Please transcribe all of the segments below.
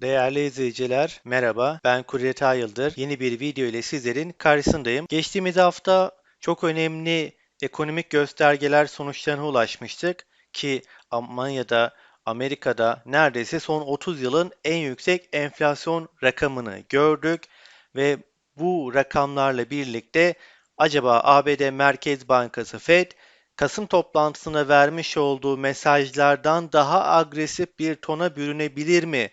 Değerli izleyiciler, merhaba. Ben Kuryeta Yıldır. Yeni bir video ile sizlerin karşısındayım. Geçtiğimiz hafta çok önemli ekonomik göstergeler sonuçlarına ulaşmıştık ki Almanya'da, Amerika'da neredeyse son 30 yılın en yüksek enflasyon rakamını gördük ve bu rakamlarla birlikte acaba ABD Merkez Bankası Fed Kasım toplantısına vermiş olduğu mesajlardan daha agresif bir tona bürünebilir mi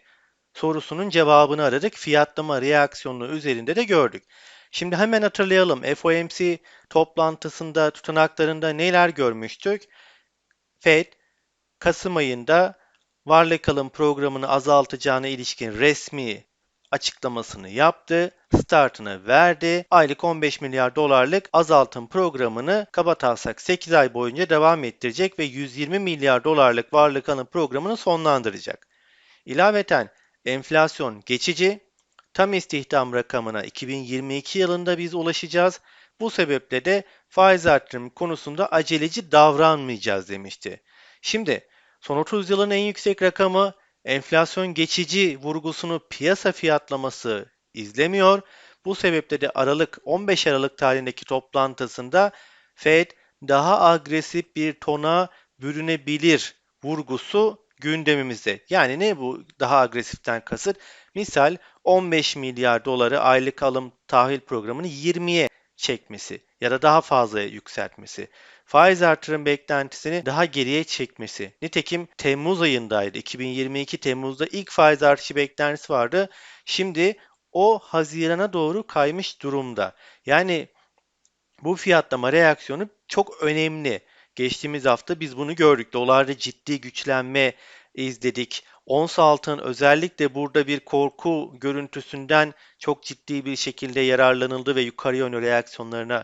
sorusunun cevabını aradık. Fiyatlama reaksiyonu üzerinde de gördük. Şimdi hemen hatırlayalım. FOMC toplantısında tutanaklarında neler görmüştük? Fed Kasım ayında varlık alım programını azaltacağına ilişkin resmi açıklamasını yaptı, startını verdi. Aylık 15 milyar dolarlık azaltım programını kabataslak 8 ay boyunca devam ettirecek ve 120 milyar dolarlık varlık alım programını sonlandıracak. İlaveten enflasyon geçici, tam istihdam rakamına 2022 yılında biz ulaşacağız. Bu sebeple de faiz artırım konusunda aceleci davranmayacağız demişti. Şimdi son 30 yılın en yüksek rakamı enflasyon geçici vurgusunu piyasa fiyatlaması izlemiyor. Bu sebeple de Aralık 15 Aralık tarihindeki toplantısında Fed daha agresif bir tona bürünebilir vurgusu gündemimizde. Yani ne bu daha agresiften kasıt? Misal 15 milyar doları aylık alım tahvil programını 20'ye çekmesi ya da daha fazla yükseltmesi. Faiz artırım beklentisini daha geriye çekmesi. Nitekim Temmuz ayındaydı. 2022 Temmuz'da ilk faiz artışı beklentisi vardı. Şimdi o Haziran'a doğru kaymış durumda. Yani bu fiyatlama reaksiyonu çok önemli. Geçtiğimiz hafta biz bunu gördük. Dolarda ciddi güçlenme izledik. Ons altın özellikle burada bir korku görüntüsünden çok ciddi bir şekilde yararlanıldı ve yukarı yönlü reaksiyonlarına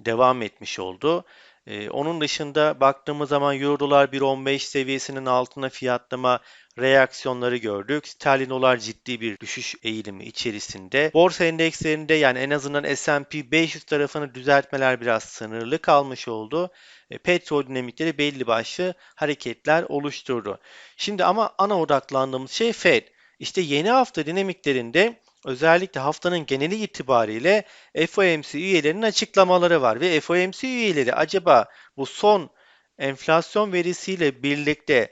devam etmiş oldu. Ee, onun dışında baktığımız zaman Euro dolar 1.15 seviyesinin altına fiyatlama reaksiyonları gördük. Sterlin dolar ciddi bir düşüş eğilimi içerisinde. Borsa endekslerinde yani en azından S&P 500 tarafını düzeltmeler biraz sınırlı kalmış oldu. E, petrol dinamikleri belli başlı hareketler oluşturdu. Şimdi ama ana odaklandığımız şey Fed. İşte yeni hafta dinamiklerinde özellikle haftanın geneli itibariyle FOMC üyelerinin açıklamaları var ve FOMC üyeleri acaba bu son enflasyon verisiyle birlikte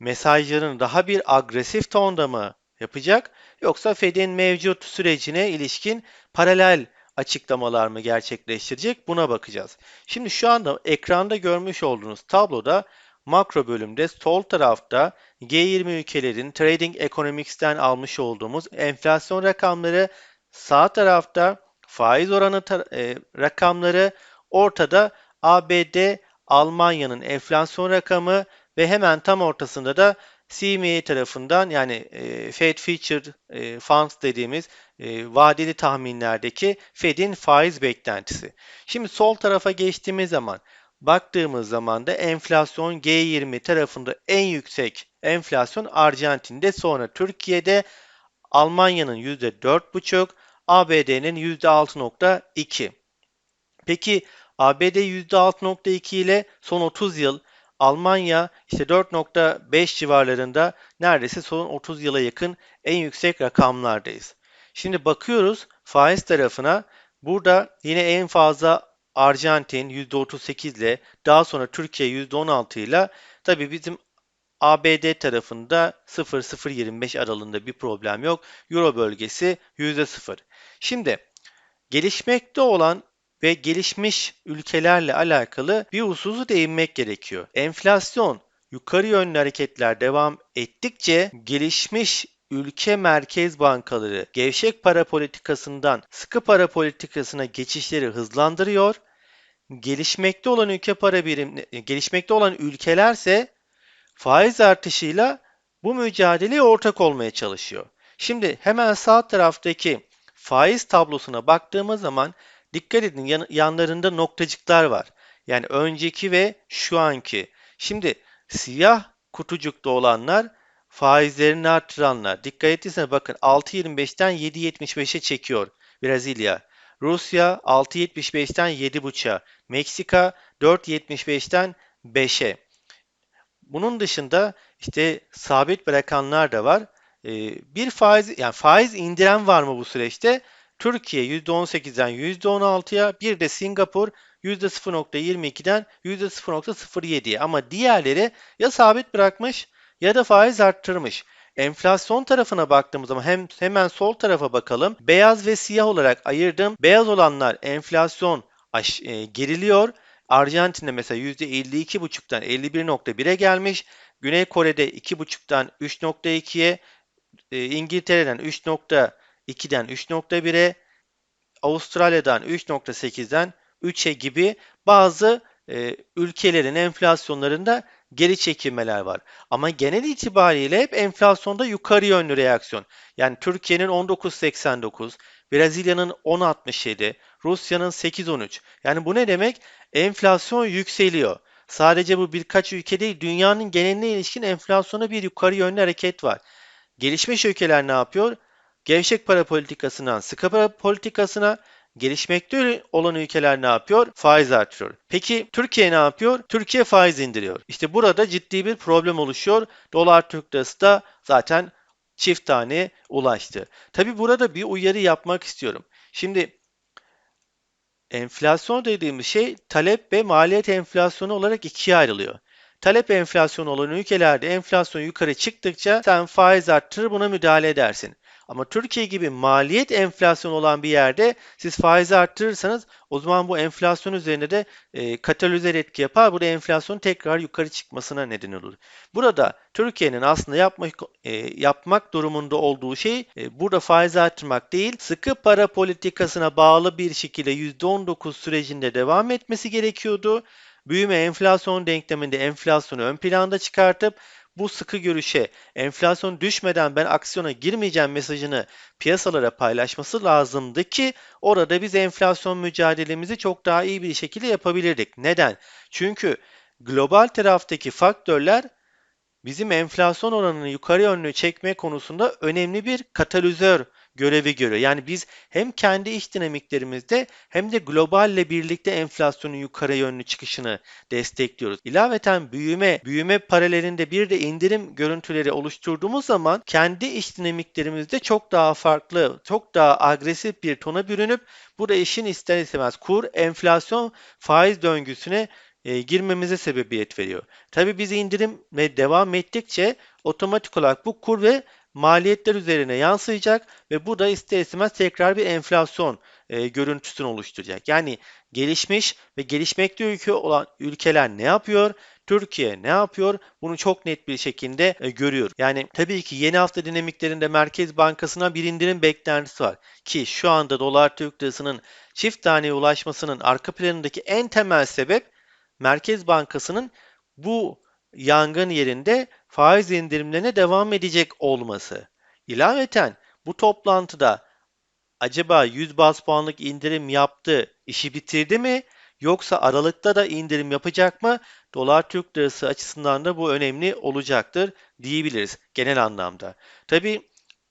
mesajlarını daha bir agresif tonda mı yapacak yoksa Fed'in mevcut sürecine ilişkin paralel açıklamalar mı gerçekleştirecek buna bakacağız. Şimdi şu anda ekranda görmüş olduğunuz tabloda makro bölümde sol tarafta G20 ülkelerin Trading Economics'ten almış olduğumuz enflasyon rakamları, sağ tarafta faiz oranı e, rakamları, ortada ABD, Almanya'nın enflasyon rakamı ve hemen tam ortasında da CME tarafından yani e, Fed Future e, Funds dediğimiz e, vadeli tahminlerdeki Fed'in faiz beklentisi. Şimdi sol tarafa geçtiğimiz zaman baktığımız zaman da enflasyon G20 tarafında en yüksek enflasyon Arjantin'de sonra Türkiye'de Almanya'nın %4,5 ABD'nin %6,2. Peki ABD %6,2 ile son 30 yıl Almanya işte 4.5 civarlarında neredeyse son 30 yıla yakın en yüksek rakamlardayız. Şimdi bakıyoruz faiz tarafına. Burada yine en fazla Arjantin %38 ile daha sonra Türkiye %16 ile tabi bizim ABD tarafında 0.025 aralığında bir problem yok. Euro bölgesi %0. Şimdi gelişmekte olan ve gelişmiş ülkelerle alakalı bir hususu değinmek gerekiyor. Enflasyon yukarı yönlü hareketler devam ettikçe gelişmiş ülke merkez bankaları gevşek para politikasından sıkı para politikasına geçişleri hızlandırıyor. Gelişmekte olan ülke para birim gelişmekte olan ülkelerse faiz artışıyla bu mücadeleye ortak olmaya çalışıyor. Şimdi hemen sağ taraftaki faiz tablosuna baktığımız zaman Dikkat edin yan, yanlarında noktacıklar var. Yani önceki ve şu anki. Şimdi siyah kutucukta olanlar faizlerini artıranlar. Dikkat ettiyseniz bakın 6.25'ten 7.75'e çekiyor Brezilya. Rusya 6.75'ten 7.5'a. Meksika 4.75'ten 5'e. Bunun dışında işte sabit bırakanlar da var. e, bir faiz yani faiz indiren var mı bu süreçte? Türkiye %18'den %16'ya, bir de Singapur %0.22'den %0.07'ye ama diğerleri ya sabit bırakmış ya da faiz arttırmış. Enflasyon tarafına baktığımız zaman hem hemen sol tarafa bakalım. Beyaz ve siyah olarak ayırdım. Beyaz olanlar enflasyon aş, e, geriliyor. Arjantin'de mesela %52,5'tan 51.1'e gelmiş. Güney Kore'de 2,5'tan 3.2'ye, e, İngiltere'den 3.2'den 3.1'e, Avustralya'dan 3.8'den 3'e gibi bazı e, ülkelerin enflasyonlarında geri çekilmeler var. Ama genel itibariyle hep enflasyonda yukarı yönlü reaksiyon. Yani Türkiye'nin 19.89, Brezilya'nın 10.67, Rusya'nın 8.13. Yani bu ne demek? Enflasyon yükseliyor. Sadece bu birkaç ülke değil, dünyanın geneline ilişkin enflasyona bir yukarı yönlü hareket var. Gelişmiş ülkeler ne yapıyor? Gevşek para politikasından sıkı para politikasına, Gelişmekte olan ülkeler ne yapıyor? Faiz artırıyor. Peki Türkiye ne yapıyor? Türkiye faiz indiriyor. İşte burada ciddi bir problem oluşuyor. Dolar Türk lirası da zaten çift tane ulaştı. Tabi burada bir uyarı yapmak istiyorum. Şimdi enflasyon dediğimiz şey talep ve maliyet enflasyonu olarak ikiye ayrılıyor. Talep enflasyonu olan ülkelerde enflasyon yukarı çıktıkça sen faiz arttırır buna müdahale edersin. Ama Türkiye gibi maliyet enflasyonu olan bir yerde siz faizi arttırırsanız o zaman bu enflasyon üzerinde de e, katalizer etki yapar. Bu da enflasyonun tekrar yukarı çıkmasına neden olur. Burada Türkiye'nin aslında yapmak e, yapmak durumunda olduğu şey e, burada faiz arttırmak değil, sıkı para politikasına bağlı bir şekilde %19 sürecinde devam etmesi gerekiyordu. Büyüme enflasyon denkleminde enflasyonu ön planda çıkartıp bu sıkı görüşe enflasyon düşmeden ben aksiyona girmeyeceğim mesajını piyasalara paylaşması lazımdı ki orada biz enflasyon mücadelemizi çok daha iyi bir şekilde yapabilirdik. Neden? Çünkü global taraftaki faktörler bizim enflasyon oranını yukarı yönlü çekme konusunda önemli bir katalizör görevi görüyor. Yani biz hem kendi iş dinamiklerimizde hem de globalle birlikte enflasyonun yukarı yönlü çıkışını destekliyoruz. İlaveten büyüme, büyüme paralelinde bir de indirim görüntüleri oluşturduğumuz zaman kendi iş dinamiklerimizde çok daha farklı, çok daha agresif bir tona bürünüp bu da işin ister istemez kur, enflasyon, faiz döngüsüne e, girmemize sebebiyet veriyor. Tabi biz indirim ve devam ettikçe otomatik olarak bu kur ve maliyetler üzerine yansıyacak ve bu da ister istemez tekrar bir enflasyon e, görüntüsünü oluşturacak. Yani gelişmiş ve gelişmekte ülke olan ülkeler ne yapıyor? Türkiye ne yapıyor? Bunu çok net bir şekilde e, görüyor. Yani tabii ki yeni hafta dinamiklerinde Merkez Bankası'na bir indirim beklentisi var. Ki şu anda dolar Türk lirasının çift taneye ulaşmasının arka planındaki en temel sebep Merkez Bankası'nın bu yangın yerinde faiz indirimlerine devam edecek olması. İlaveten bu toplantıda acaba 100 bas puanlık indirim yaptı, işi bitirdi mi? Yoksa Aralık'ta da indirim yapacak mı? Dolar Türk Lirası açısından da bu önemli olacaktır diyebiliriz genel anlamda. Tabi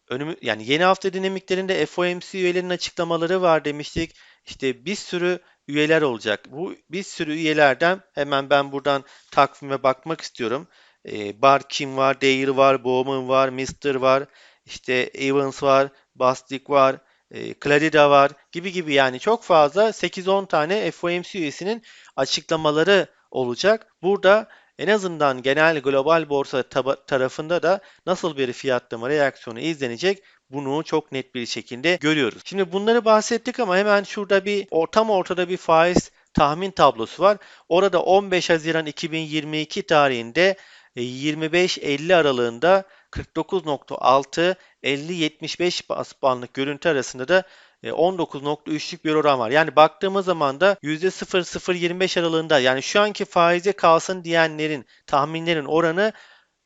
önümü yani yeni hafta dinamiklerinde FOMC üyelerinin açıklamaları var demiştik. İşte bir sürü üyeler olacak. Bu bir sürü üyelerden hemen ben buradan takvime bakmak istiyorum. E, Barkin var, Dale var, Bowman var, Mister var, işte Evans var, Bastik var, e, Clarida var gibi gibi yani çok fazla 8-10 tane FOMC üyesinin açıklamaları olacak. Burada en azından genel global borsa tarafında da nasıl bir fiyatlama reaksiyonu izlenecek bunu çok net bir şekilde görüyoruz. Şimdi bunları bahsettik ama hemen şurada bir ortam ortada bir faiz tahmin tablosu var. Orada 15 Haziran 2022 tarihinde 25-50 e, aralığında 49.6 50-75 bas görüntü arasında da 19.3'lük e, bir oran var. Yani baktığımız zaman da %0-0.25 aralığında yani şu anki faize kalsın diyenlerin tahminlerin oranı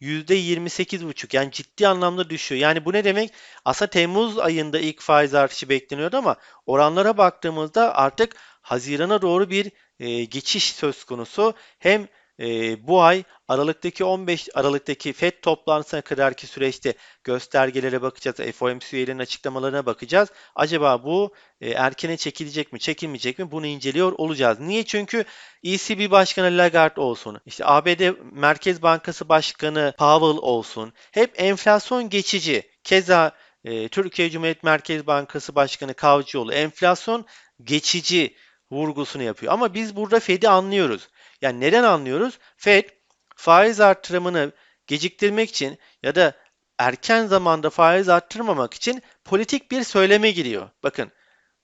%28,5 yani ciddi anlamda düşüyor. Yani bu ne demek? Aslında Temmuz ayında ilk faiz artışı bekleniyordu ama oranlara baktığımızda artık Haziran'a doğru bir e, geçiş söz konusu. Hem e, bu ay Aralıktaki 15 Aralıktaki FED toplantısına kadarki süreçte göstergelere bakacağız. FOMC üyelerinin açıklamalarına bakacağız. Acaba bu e, erkene çekilecek mi, çekilmeyecek mi? Bunu inceliyor olacağız. Niye? Çünkü ECB Başkanı Lagarde olsun, işte ABD Merkez Bankası Başkanı Powell olsun. Hep enflasyon geçici. Keza e, Türkiye Cumhuriyet Merkez Bankası Başkanı Kavcıoğlu enflasyon geçici vurgusunu yapıyor. Ama biz burada Fed'i anlıyoruz. Yani neden anlıyoruz? Fed faiz artırımını geciktirmek için ya da erken zamanda faiz arttırmamak için politik bir söyleme giriyor. Bakın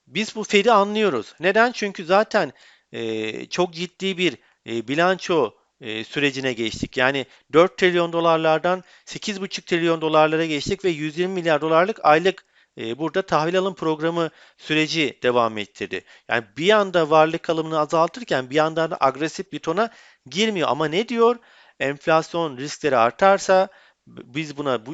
biz bu Fed'i anlıyoruz. Neden? Çünkü zaten e, çok ciddi bir e, bilanço e, sürecine geçtik. Yani 4 trilyon dolarlardan 8,5 trilyon dolarlara geçtik ve 120 milyar dolarlık aylık burada tahvil alım programı süreci devam ettirdi. Yani bir yanda varlık alımını azaltırken bir yandan da agresif bir tona girmiyor. Ama ne diyor? Enflasyon riskleri artarsa biz buna bu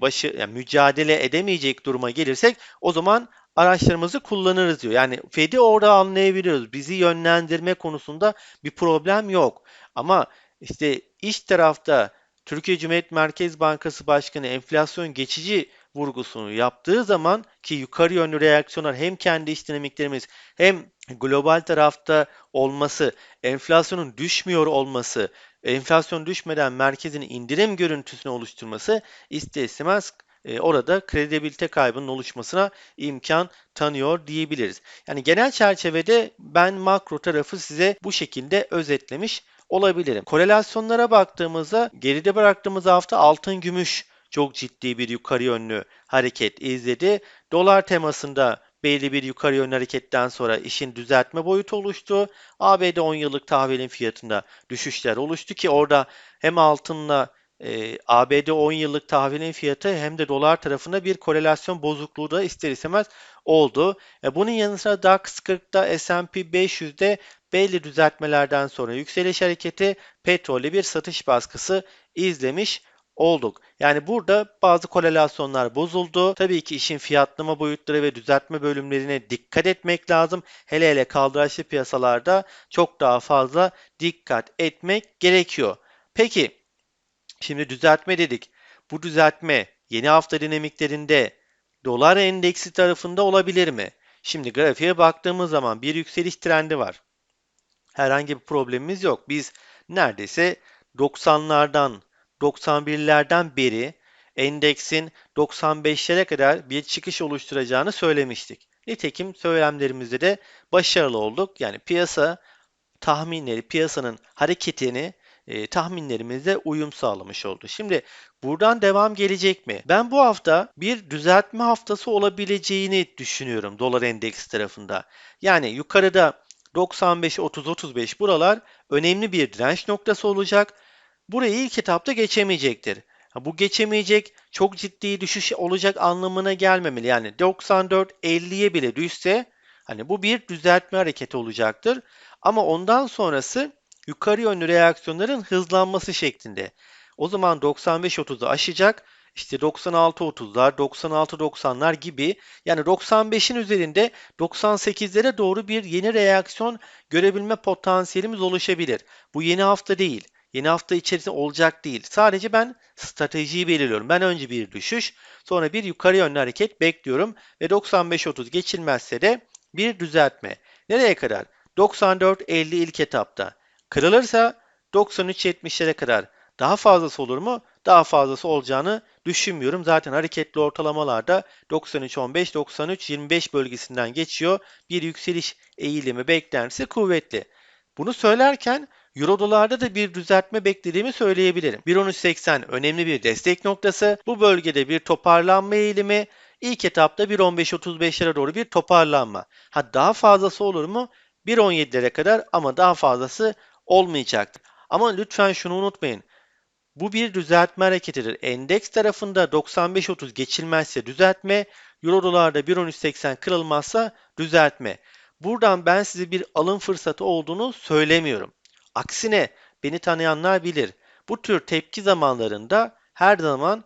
başı yani mücadele edemeyecek duruma gelirsek o zaman araçlarımızı kullanırız diyor. Yani Fed'i orada anlayabiliyoruz. Bizi yönlendirme konusunda bir problem yok. Ama işte iç tarafta Türkiye Cumhuriyet Merkez Bankası Başkanı enflasyon geçici vurgusunu yaptığı zaman ki yukarı yönlü reaksiyonlar hem kendi iç dinamiklerimiz hem global tarafta olması, enflasyonun düşmüyor olması, enflasyon düşmeden merkezin indirim görüntüsünü oluşturması ister istemez e, orada kredibilite kaybının oluşmasına imkan tanıyor diyebiliriz. Yani genel çerçevede ben makro tarafı size bu şekilde özetlemiş olabilirim. Korelasyonlara baktığımızda geride bıraktığımız hafta altın gümüş çok ciddi bir yukarı yönlü hareket izledi. Dolar temasında belli bir yukarı yönlü hareketten sonra işin düzeltme boyutu oluştu. ABD 10 yıllık tahvilin fiyatında düşüşler oluştu ki orada hem altınla e, ABD 10 yıllık tahvilin fiyatı hem de dolar tarafında bir korelasyon bozukluğu da ister istemez oldu. E, bunun yanı sıra DAX 40'da S&P 500'de belli düzeltmelerden sonra yükseliş hareketi petrolde bir satış baskısı izlemiş olduk. Yani burada bazı korelasyonlar bozuldu. Tabii ki işin fiyatlama boyutları ve düzeltme bölümlerine dikkat etmek lazım. Hele hele kaldıraçlı piyasalarda çok daha fazla dikkat etmek gerekiyor. Peki şimdi düzeltme dedik. Bu düzeltme yeni hafta dinamiklerinde dolar endeksi tarafında olabilir mi? Şimdi grafiğe baktığımız zaman bir yükseliş trendi var. Herhangi bir problemimiz yok. Biz neredeyse 90'lardan 91'lerden beri endeksin 95'lere kadar bir çıkış oluşturacağını söylemiştik. Nitekim söylemlerimizde de başarılı olduk. Yani piyasa tahminleri, piyasanın hareketini e, tahminlerimizle uyum sağlamış oldu. Şimdi buradan devam gelecek mi? Ben bu hafta bir düzeltme haftası olabileceğini düşünüyorum dolar endeksi tarafında. Yani yukarıda 95-30-35 buralar önemli bir direnç noktası olacak. Burayı ilk etapta geçemeyecektir. Bu geçemeyecek çok ciddi düşüş olacak anlamına gelmemeli. Yani 94-50'ye bile düşse hani bu bir düzeltme hareketi olacaktır. Ama ondan sonrası yukarı yönlü reaksiyonların hızlanması şeklinde. O zaman 95-30'u aşacak. İşte 96-30'lar, 96-90'lar gibi yani 95'in üzerinde 98'lere doğru bir yeni reaksiyon görebilme potansiyelimiz oluşabilir. Bu yeni hafta değil. Yeni hafta içerisinde olacak değil. Sadece ben stratejiyi belirliyorum. Ben önce bir düşüş, sonra bir yukarı yönlü hareket bekliyorum ve 95-30 geçilmezse de bir düzeltme. Nereye kadar? 94-50 ilk etapta. Kırılırsa 93-70'lere kadar. Daha fazlası olur mu? Daha fazlası olacağını düşünmüyorum. Zaten hareketli ortalamalarda 93-15, 93-25 bölgesinden geçiyor. Bir yükseliş eğilimi beklentisi kuvvetli. Bunu söylerken Euro dolarda da bir düzeltme beklediğimi söyleyebilirim. 1.13.80 önemli bir destek noktası. Bu bölgede bir toparlanma eğilimi. İlk etapta 1.15.35'lere doğru bir toparlanma. Ha daha fazlası olur mu? 1.17'lere kadar ama daha fazlası olmayacaktır. Ama lütfen şunu unutmayın. Bu bir düzeltme hareketidir. Endeks tarafında 95.30 geçilmezse düzeltme, Euro dolarda 1.13.80 kırılmazsa düzeltme. Buradan ben size bir alım fırsatı olduğunu söylemiyorum. Aksine beni tanıyanlar bilir. Bu tür tepki zamanlarında her zaman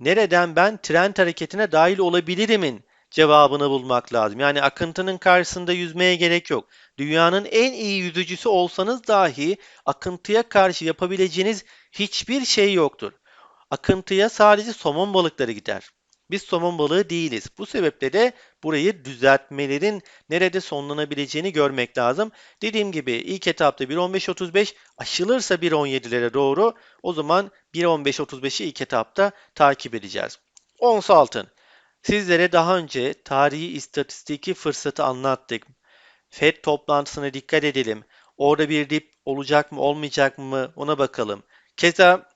nereden ben trend hareketine dahil olabilirimin cevabını bulmak lazım. Yani akıntının karşısında yüzmeye gerek yok. Dünyanın en iyi yüzücüsü olsanız dahi akıntıya karşı yapabileceğiniz hiçbir şey yoktur. Akıntıya sadece somon balıkları gider. Biz somon balığı değiliz. Bu sebeple de burayı düzeltmelerin nerede sonlanabileceğini görmek lazım. Dediğim gibi ilk etapta 1.15.35 aşılırsa 1.17'lere doğru o zaman 1.15.35'i ilk etapta takip edeceğiz. Ons altın. Sizlere daha önce tarihi istatistiki fırsatı anlattık. FED toplantısına dikkat edelim. Orada bir dip olacak mı olmayacak mı ona bakalım. Keza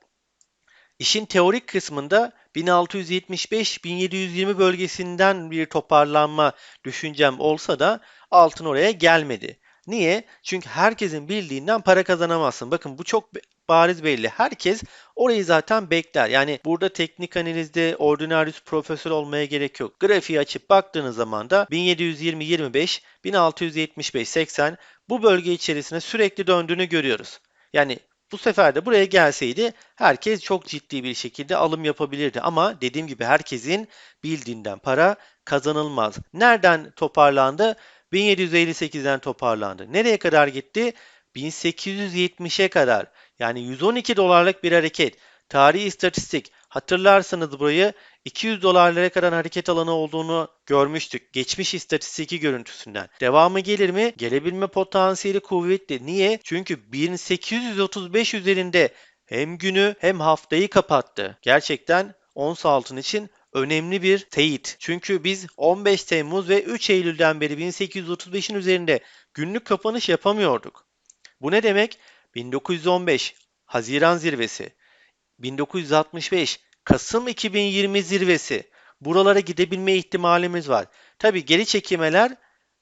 işin teorik kısmında 1675-1720 bölgesinden bir toparlanma düşüncem olsa da altın oraya gelmedi. Niye? Çünkü herkesin bildiğinden para kazanamazsın. Bakın bu çok bariz belli. Herkes orayı zaten bekler. Yani burada teknik analizde ordinarius profesör olmaya gerek yok. Grafiği açıp baktığınız zaman da 1720-25, 1675-80 bu bölge içerisinde sürekli döndüğünü görüyoruz. Yani bu sefer de buraya gelseydi herkes çok ciddi bir şekilde alım yapabilirdi. Ama dediğim gibi herkesin bildiğinden para kazanılmaz. Nereden toparlandı? 1758'den toparlandı. Nereye kadar gitti? 1870'e kadar. Yani 112 dolarlık bir hareket. Tarihi istatistik. Hatırlarsanız burayı 200 dolarlara kadar hareket alanı olduğunu görmüştük. Geçmiş istatistiki görüntüsünden. Devamı gelir mi? Gelebilme potansiyeli kuvvetli. Niye? Çünkü 1835 üzerinde hem günü hem haftayı kapattı. Gerçekten ons altın için önemli bir teyit. Çünkü biz 15 Temmuz ve 3 Eylül'den beri 1835'in üzerinde günlük kapanış yapamıyorduk. Bu ne demek? 1915 Haziran zirvesi, 1965 Kasım 2020 zirvesi. Buralara gidebilme ihtimalimiz var. Tabi geri çekimeler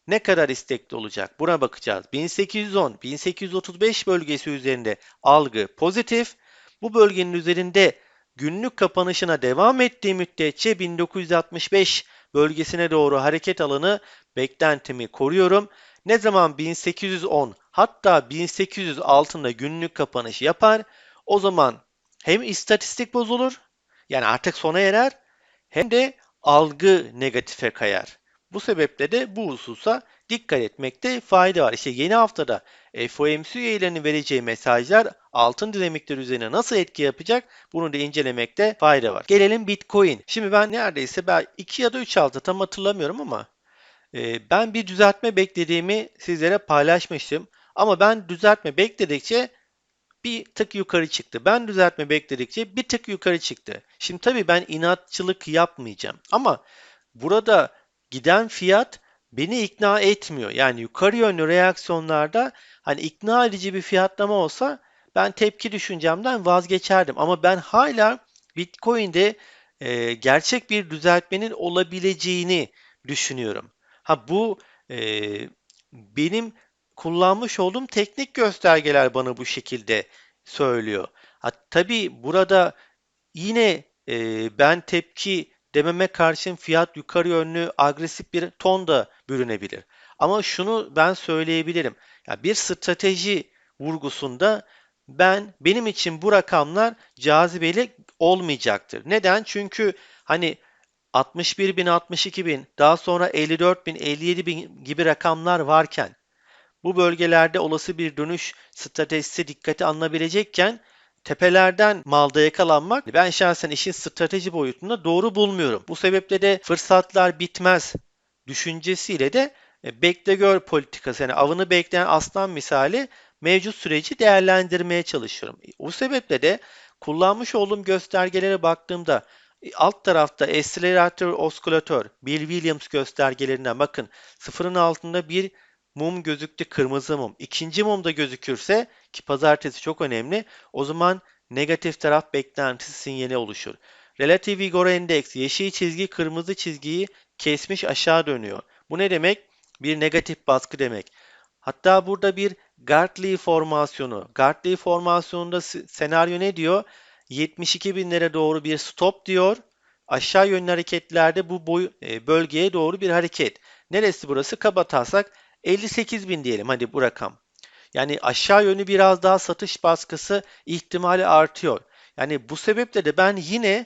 ne kadar istekli olacak? Buna bakacağız. 1810-1835 bölgesi üzerinde algı pozitif. Bu bölgenin üzerinde günlük kapanışına devam ettiği müddetçe 1965 bölgesine doğru hareket alanı beklentimi koruyorum. Ne zaman 1810 hatta 1800 altında günlük kapanış yapar o zaman hem istatistik bozulur yani artık sona erer hem de algı negatife kayar. Bu sebeple de bu hususa dikkat etmekte fayda var. İşte yeni haftada FOMC üyelerinin vereceği mesajlar altın dinamikleri üzerine nasıl etki yapacak bunu da incelemekte fayda var. Gelelim Bitcoin. Şimdi ben neredeyse ben 2 ya da 3 hafta tam hatırlamıyorum ama e, ben bir düzeltme beklediğimi sizlere paylaşmıştım. Ama ben düzeltme bekledikçe bir tık yukarı çıktı. Ben düzeltme bekledikçe bir tık yukarı çıktı. Şimdi tabii ben inatçılık yapmayacağım. Ama burada giden fiyat beni ikna etmiyor. Yani yukarı yönlü reaksiyonlarda hani ikna edici bir fiyatlama olsa ben tepki düşüncemden vazgeçerdim. Ama ben hala Bitcoin'de e, gerçek bir düzeltmenin olabileceğini düşünüyorum. Ha bu e, benim kullanmış olduğum teknik göstergeler bana bu şekilde söylüyor. Ha, tabii burada yine e, ben tepki dememe karşın fiyat yukarı yönlü agresif bir ton da bürünebilir. Ama şunu ben söyleyebilirim. Ya bir strateji vurgusunda ben benim için bu rakamlar cazibeli olmayacaktır. Neden? Çünkü hani 61 bin, 62 bin, daha sonra 54 bin, 57 bin gibi rakamlar varken bu bölgelerde olası bir dönüş stratejisi dikkate alınabilecekken tepelerden malda yakalanmak ben şahsen işin strateji boyutunda doğru bulmuyorum. Bu sebeple de fırsatlar bitmez düşüncesiyle de e, bekle gör politikası yani avını bekleyen aslan misali mevcut süreci değerlendirmeye çalışıyorum. O sebeple de kullanmış olduğum göstergelere baktığımda e, alt tarafta accelerator oskülatör Bill Williams göstergelerinden bakın sıfırın altında bir mum gözüktü kırmızı mum. İkinci mum da gözükürse ki pazartesi çok önemli o zaman negatif taraf beklentisi sinyali oluşur. Relative Vigor Index yeşil çizgi kırmızı çizgiyi kesmiş aşağı dönüyor. Bu ne demek? Bir negatif baskı demek. Hatta burada bir Gartley formasyonu. Gartley formasyonunda senaryo ne diyor? 72 binlere doğru bir stop diyor. Aşağı yönlü hareketlerde bu boy, e, bölgeye doğru bir hareket. Neresi burası? Kaba taslak 58 bin diyelim hadi bu rakam. Yani aşağı yönlü biraz daha satış baskısı ihtimali artıyor. Yani bu sebeple de ben yine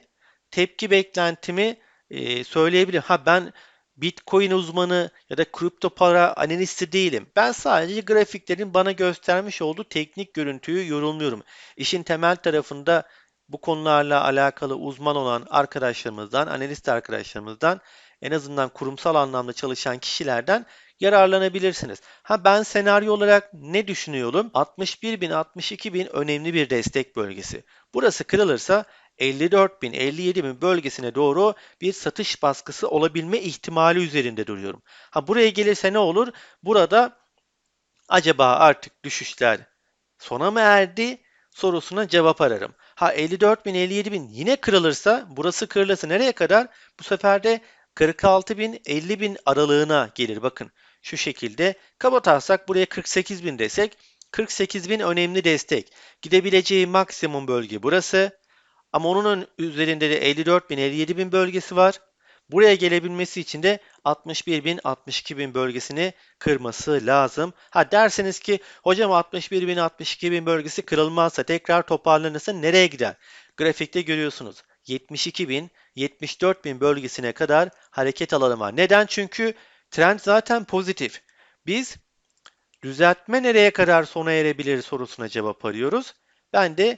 tepki beklentimi e, söyleyebilirim. Ha ben Bitcoin uzmanı ya da kripto para analisti değilim. Ben sadece grafiklerin bana göstermiş olduğu teknik görüntüyü yorumluyorum. İşin temel tarafında bu konularla alakalı uzman olan arkadaşlarımızdan, analist arkadaşlarımızdan en azından kurumsal anlamda çalışan kişilerden yararlanabilirsiniz. Ha ben senaryo olarak ne düşünüyorum? 61.000 62.000 önemli bir destek bölgesi. Burası kırılırsa 54.000 57.000 bölgesine doğru bir satış baskısı olabilme ihtimali üzerinde duruyorum. Ha buraya gelirse ne olur? Burada acaba artık düşüşler sona mı erdi sorusuna cevap ararım. Ha 54.000 57.000 yine kırılırsa burası kırılırsa nereye kadar? Bu sefer de 46.000 50.000 aralığına gelir. Bakın şu şekilde kapatarsak buraya 48.000 desek 48.000 önemli destek. Gidebileceği maksimum bölge burası. Ama onun üzerinde de 54.000 57.000 bölgesi var. Buraya gelebilmesi için de 61.000 62.000 bölgesini kırması lazım. Ha derseniz ki hocam 61.000 62.000 bölgesi kırılmazsa tekrar toparlanırsa nereye gider? Grafikte görüyorsunuz. 72.000 74.000 bölgesine kadar hareket alanı var. Neden? Çünkü trend zaten pozitif. Biz düzeltme nereye kadar sona erebilir sorusuna cevap arıyoruz. Ben de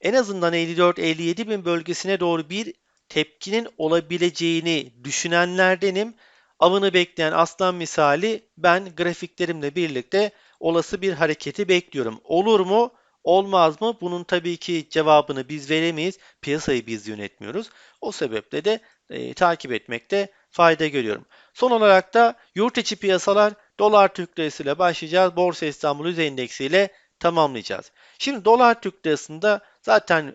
en azından 54-57 bin bölgesine doğru bir tepkinin olabileceğini düşünenlerdenim. Avını bekleyen aslan misali ben grafiklerimle birlikte olası bir hareketi bekliyorum. Olur mu? Olmaz mı? Bunun tabii ki cevabını biz veremeyiz. Piyasayı biz yönetmiyoruz. O sebeple de e, takip etmekte fayda görüyorum. Son olarak da yurt içi piyasalar dolar Türk lirası ile başlayacağız. Borsa İstanbul Yüz Endeksi ile tamamlayacağız. Şimdi dolar Türk lirasında zaten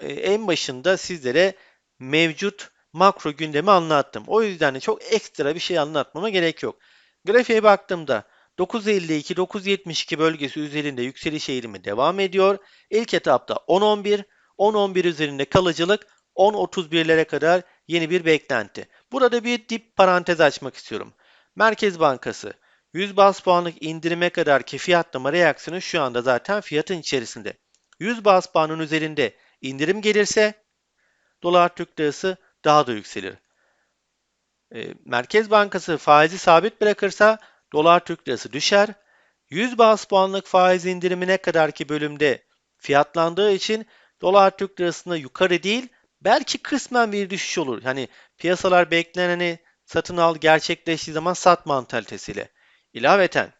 e, en başında sizlere mevcut makro gündemi anlattım. O yüzden de çok ekstra bir şey anlatmama gerek yok. Grafiğe baktığımda 952-972 bölgesi üzerinde yükseliş eğilimi devam ediyor. İlk etapta 10-11, 10-11 üzerinde kalıcılık 10-31'lere kadar yeni bir beklenti. Burada bir dip parantez açmak istiyorum. Merkez Bankası 100 bas puanlık indirime kadar ki fiyatlama reaksiyonu şu anda zaten fiyatın içerisinde. 100 bas puanın üzerinde indirim gelirse dolar Türk lirası daha da yükselir. E, Merkez Bankası faizi sabit bırakırsa dolar Türk lirası düşer. 100 bas puanlık faiz indirimine kadar ki bölümde fiyatlandığı için dolar Türk lirasında yukarı değil belki kısmen bir düşüş olur. Hani piyasalar bekleneni satın al gerçekleştiği zaman sat mantalitesiyle. İlaveten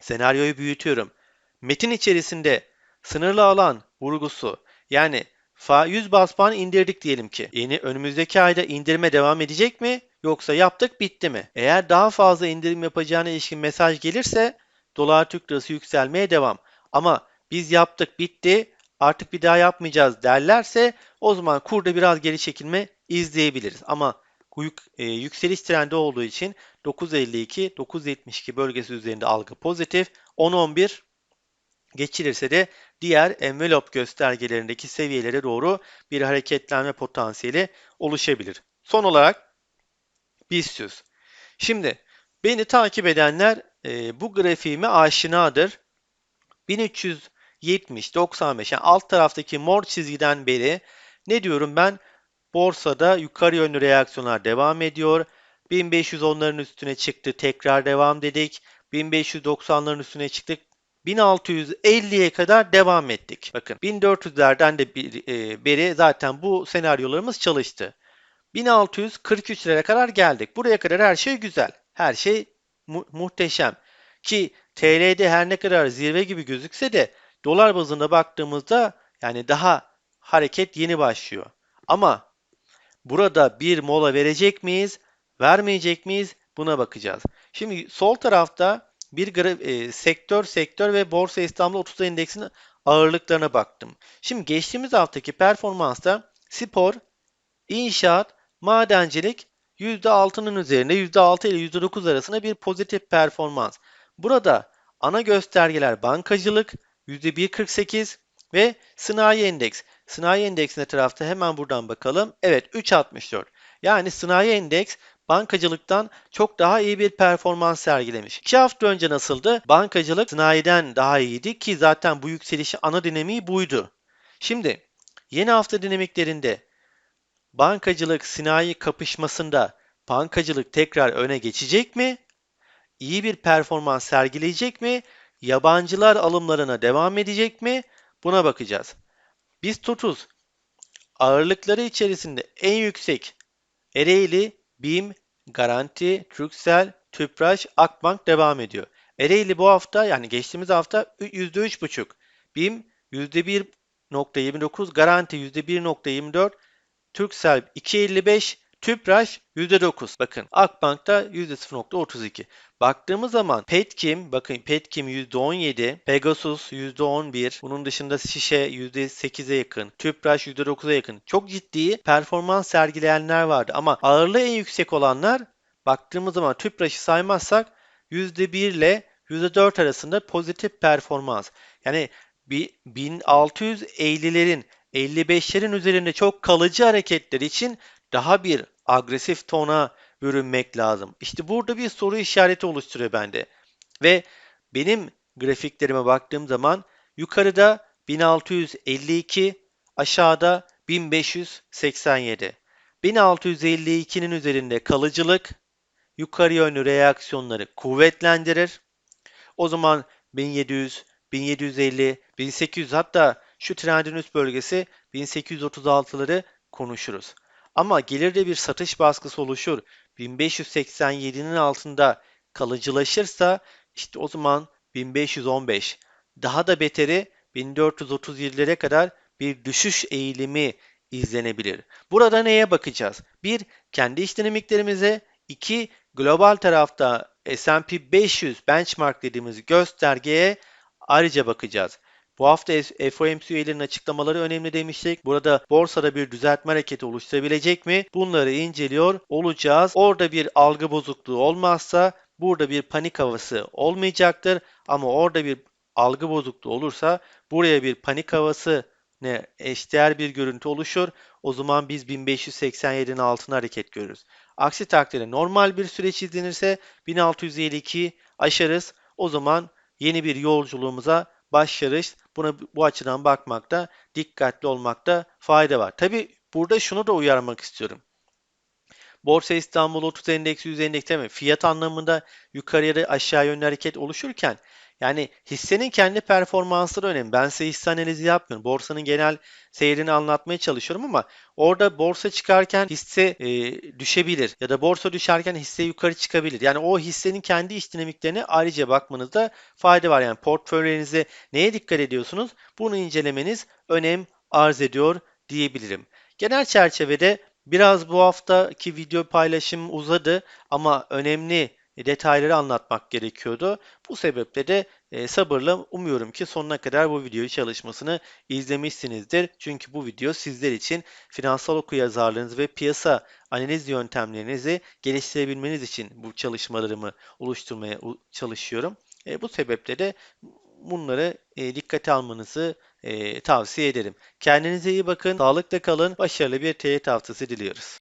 senaryoyu büyütüyorum. Metin içerisinde sınırlı alan vurgusu yani fa 100 bas puan indirdik diyelim ki. Yeni önümüzdeki ayda indirme devam edecek mi? Yoksa yaptık bitti mi? Eğer daha fazla indirim yapacağına ilişkin mesaj gelirse dolar Türk lirası yükselmeye devam. Ama biz yaptık bitti artık bir daha yapmayacağız derlerse o zaman kurda biraz geri çekilme izleyebiliriz. Ama yük, e, yükseliş trendi olduğu için 9.52, 9.72 bölgesi üzerinde algı pozitif. 10.11 geçilirse de diğer envelop göstergelerindeki seviyelere doğru bir hareketlenme potansiyeli oluşabilir. Son olarak BIST Şimdi beni takip edenler e, bu grafiğime aşinadır. 1370, 95 yani alt taraftaki mor çizgiden beri ne diyorum ben? Borsada yukarı yönlü reaksiyonlar devam ediyor. 1510'ların üstüne çıktı. Tekrar devam dedik. 1590'ların üstüne çıktık. 1650'ye kadar devam ettik. Bakın 1400'lerden de e, beri zaten bu senaryolarımız çalıştı. 1643 liraya kadar geldik. Buraya kadar her şey güzel. Her şey mu- muhteşem. Ki TL'de her ne kadar zirve gibi gözükse de dolar bazında baktığımızda yani daha hareket yeni başlıyor. Ama burada bir mola verecek miyiz? Vermeyecek miyiz? Buna bakacağız. Şimdi sol tarafta bir e, sektör sektör ve Borsa İstanbul 30 endeksinin ağırlıklarına baktım. Şimdi geçtiğimiz haftaki performansta spor, inşaat, madencilik %6'nın üzerinde %6 ile %9 arasında bir pozitif performans. Burada ana göstergeler bankacılık %1.48 ve sanayi endeks. Sanayi endeksine tarafta hemen buradan bakalım. Evet 3.64. Yani sanayi endeks bankacılıktan çok daha iyi bir performans sergilemiş. 2 hafta önce nasıldı? Bankacılık sanayiden daha iyiydi ki zaten bu yükselişi ana dinamiği buydu. Şimdi yeni hafta dinamiklerinde bankacılık sanayi kapışmasında bankacılık tekrar öne geçecek mi? İyi bir performans sergileyecek mi? Yabancılar alımlarına devam edecek mi? Buna bakacağız. Biz tutuz ağırlıkları içerisinde en yüksek Ereğli, BİM, Garanti, Türksel, Tüpraş, Akbank devam ediyor. Ereğli bu hafta yani geçtiğimiz hafta %3,5. BİM %1.29, Garanti %1.24, Türksel 2.55, Tüpraş %9. Bakın Akbank'ta %0.32. Baktığımız zaman Petkim, bakın Petkim %17, Pegasus %11, bunun dışında Şişe %8'e yakın, Tüpraş %9'a yakın. Çok ciddi performans sergileyenler vardı ama ağırlığı en yüksek olanlar baktığımız zaman Tüpraş'ı saymazsak %1 ile %4 arasında pozitif performans. Yani bir 1650'lerin 55'lerin üzerinde çok kalıcı hareketler için daha bir agresif tona bürünmek lazım. İşte burada bir soru işareti oluşturuyor bende. Ve benim grafiklerime baktığım zaman yukarıda 1652, aşağıda 1587. 1652'nin üzerinde kalıcılık, yukarı yönlü reaksiyonları kuvvetlendirir. O zaman 1700, 1750, 1800 hatta şu trendin üst bölgesi 1836'ları konuşuruz. Ama gelirde bir satış baskısı oluşur. 1587'nin altında kalıcılaşırsa işte o zaman 1515 daha da beteri 1437'lere kadar bir düşüş eğilimi izlenebilir. Burada neye bakacağız? Bir, kendi iş dinamiklerimize. iki global tarafta S&P 500 benchmark dediğimiz göstergeye ayrıca bakacağız. Bu hafta FOMC üyelerinin açıklamaları önemli demiştik. Burada borsada bir düzeltme hareketi oluşturabilecek mi? Bunları inceliyor olacağız. Orada bir algı bozukluğu olmazsa burada bir panik havası olmayacaktır. Ama orada bir algı bozukluğu olursa buraya bir panik havası ne eşdeğer bir görüntü oluşur. O zaman biz 1587'nin altına hareket görürüz. Aksi takdirde normal bir süreç izlenirse 1652 aşarız. O zaman yeni bir yolculuğumuza başlarız. Buna bu açıdan bakmakta, dikkatli olmakta fayda var. Tabi burada şunu da uyarmak istiyorum. Borsa İstanbul 30 endeksi 100 endeks mi? Fiyat anlamında yukarıya da aşağı yönlü hareket oluşurken yani hissenin kendi performansları önemli. Ben size hisse analizi yapmıyorum. Borsanın genel seyrini anlatmaya çalışıyorum ama orada borsa çıkarken hisse e, düşebilir ya da borsa düşerken hisse yukarı çıkabilir. Yani o hissenin kendi iş dinamiklerine ayrıca bakmanızda fayda var. Yani portföylerinize neye dikkat ediyorsunuz? Bunu incelemeniz önem arz ediyor diyebilirim. Genel çerçevede biraz bu haftaki video paylaşım uzadı ama önemli detayları anlatmak gerekiyordu. Bu sebeple de e, sabırla umuyorum ki sonuna kadar bu videoyu çalışmasını izlemişsinizdir. Çünkü bu video sizler için finansal okuryazarlığınızı ve piyasa analiz yöntemlerinizi geliştirebilmeniz için bu çalışmalarımı oluşturmaya çalışıyorum. E, bu sebeple de bunları e, dikkate almanızı e, tavsiye ederim. Kendinize iyi bakın, sağlıkla kalın, başarılı bir teyit haftası diliyoruz.